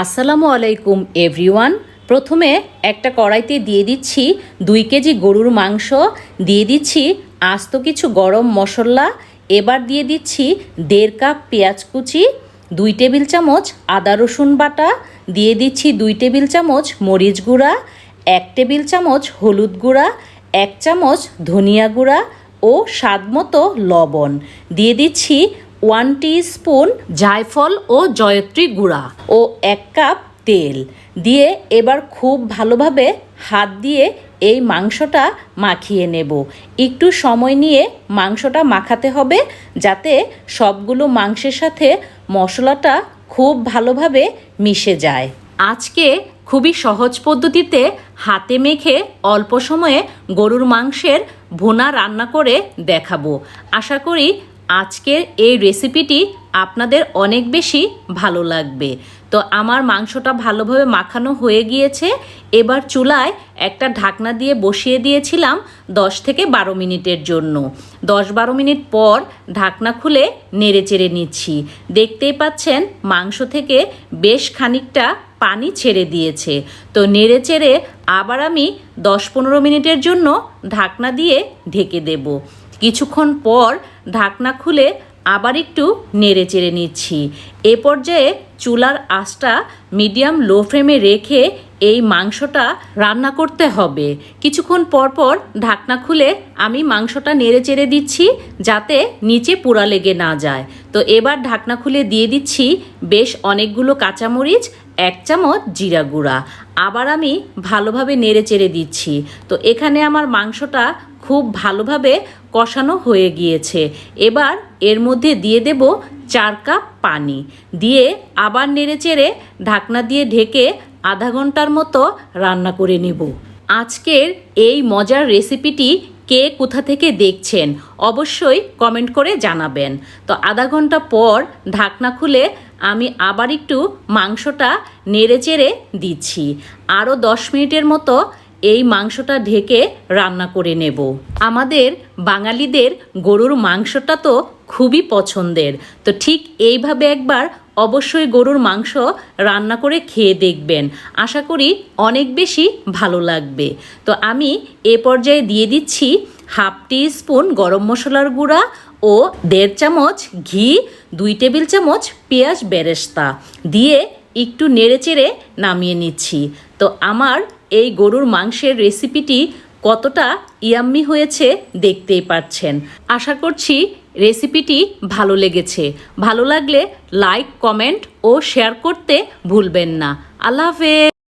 আসসালামু আলাইকুম, এভরিওয়ান। প্রথমে একটা কড়াইতে দিয়ে দিচ্ছি দুই কেজি গরুর মাংস, দিয়ে দিচ্ছি আস্ত কিছু গরম মশলা, এবার দিয়ে দিচ্ছি দেড় কাপ পেঁয়াজ কুচি, দুই টেবিল চামচ আদা রসুন বাটা, দিয়ে দিচ্ছি দুই টেবিল চামচ মরিচ গুঁড়া, এক টেবিল চামচ হলুদ গুঁড়া, এক চামচ ধনিয়া গুঁড়া ও স্বাদমতো লবণ। দিয়ে দিচ্ছি ওয়ান স্পুন জায়ফল ও জয়ত্রী গুঁড়া ও এক কাপ তেল দিয়ে এবার খুব ভালোভাবে হাত দিয়ে এই মাংসটা মাখিয়ে নেব। একটু সময় নিয়ে মাংসটা মাখাতে হবে যাতে সবগুলো মাংসের সাথে মশলাটা খুব ভালোভাবে মিশে যায়। আজকে খুবই সহজ পদ্ধতিতে হাতে মেখে অল্প সময়ে গরুর মাংসের ভুনা রান্না করে দেখাবো। আশা করি আজকের এই রেসিপিটি আপনাদের অনেক বেশি ভালো লাগবে। তো আমার মাংসটা ভালোভাবে মাখানো হয়ে গিয়েছে। এবার চুলায় একটা ঢাকনা দিয়ে বসিয়ে দিয়েছিলাম দশ থেকে বারো মিনিটের জন্য। দশ বারো মিনিট পর ঢাকনা খুলে নেড়ে চেড়ে নিচ্ছি। দেখতেই পাচ্ছেন মাংস থেকে বেশ খানিকটা পানি ছেড়ে দিয়েছে। তো নেড়ে চেড়ে আবার আমি দশ পনেরো মিনিটের জন্য ঢাকনা দিয়ে ঢেকে দেব। কিছুক্ষণ পর ঢাকনা খুলে আবার একটু নেড়ে চেড়ে নিচ্ছি। এ পর্যায়ে চুলার আঁচটা মিডিয়াম লো ফ্লেমে রেখে এই মাংসটা রান্না করতে হবে। কিছুক্ষণ পর পর ঢাকনা খুলে আমি মাংসটা নেড়ে চেড়ে দিচ্ছি যাতে নিচে পোড়া লেগে না যায়। তো এবার ঢাকনা খুলে দিয়ে দিচ্ছি বেশ অনেকগুলো কাঁচামরিচ, এক চামচ জিরা গুঁড়া। আবার আমি ভালোভাবে নেড়ে চেড়ে দিচ্ছি। তো এখানে আমার মাংসটা খুব ভালোভাবে কষানো হয়ে গিয়েছে। এবার এর মধ্যে দিয়ে দেব চার কাপ পানি। দিয়ে আবার নেড়ে চেড়ে ঢাকনা দিয়ে ঢেকে আধা ঘণ্টার মতো রান্না করে নেব। আজকের এই মজার রেসিপিটি কে কোথা থেকে দেখছেন অবশ্যই কমেন্ট করে জানাবেন। তো আধা ঘণ্টা পর ঢাকনা খুলে আমি আবার একটু মাংসটা নেড়ে চেড়ে দিচ্ছি। আরও দশ মিনিটের মতো এই মাংসটা ঢেকে রান্না করে নেব। আমাদের বাঙালিদের গরুর মাংসটা তো খুবই পছন্দের। তো ঠিক এইভাবে একবার অবশ্যই গরুর মাংস রান্না করে খেয়ে দেখবেন। আশা করি অনেক বেশি ভালো লাগবে। তো আমি এ পর্যায়ে দিয়ে দিচ্ছি হাফ টি স্পুন গরম মশলার গুঁড়া ও দেড় চামচ ঘি, দুই টেবিল চামচ পেঁয়াজ বেরেস্তা। দিয়ে একটু নেড়েচেড়ে নামিয়ে নিচ্ছি। তো আমার এই গরুর মাংসের রেসিপিটি কতটা ইয়াম্মি হয়েছে দেখতেই পাচ্ছেন। আশা করছি রেসিপিটি ভালো লেগেছে। ভালো লাগলে লাইক কমেন্ট ও শেয়ার করতে ভুলবেন না। আল্লাহ হাফেজ।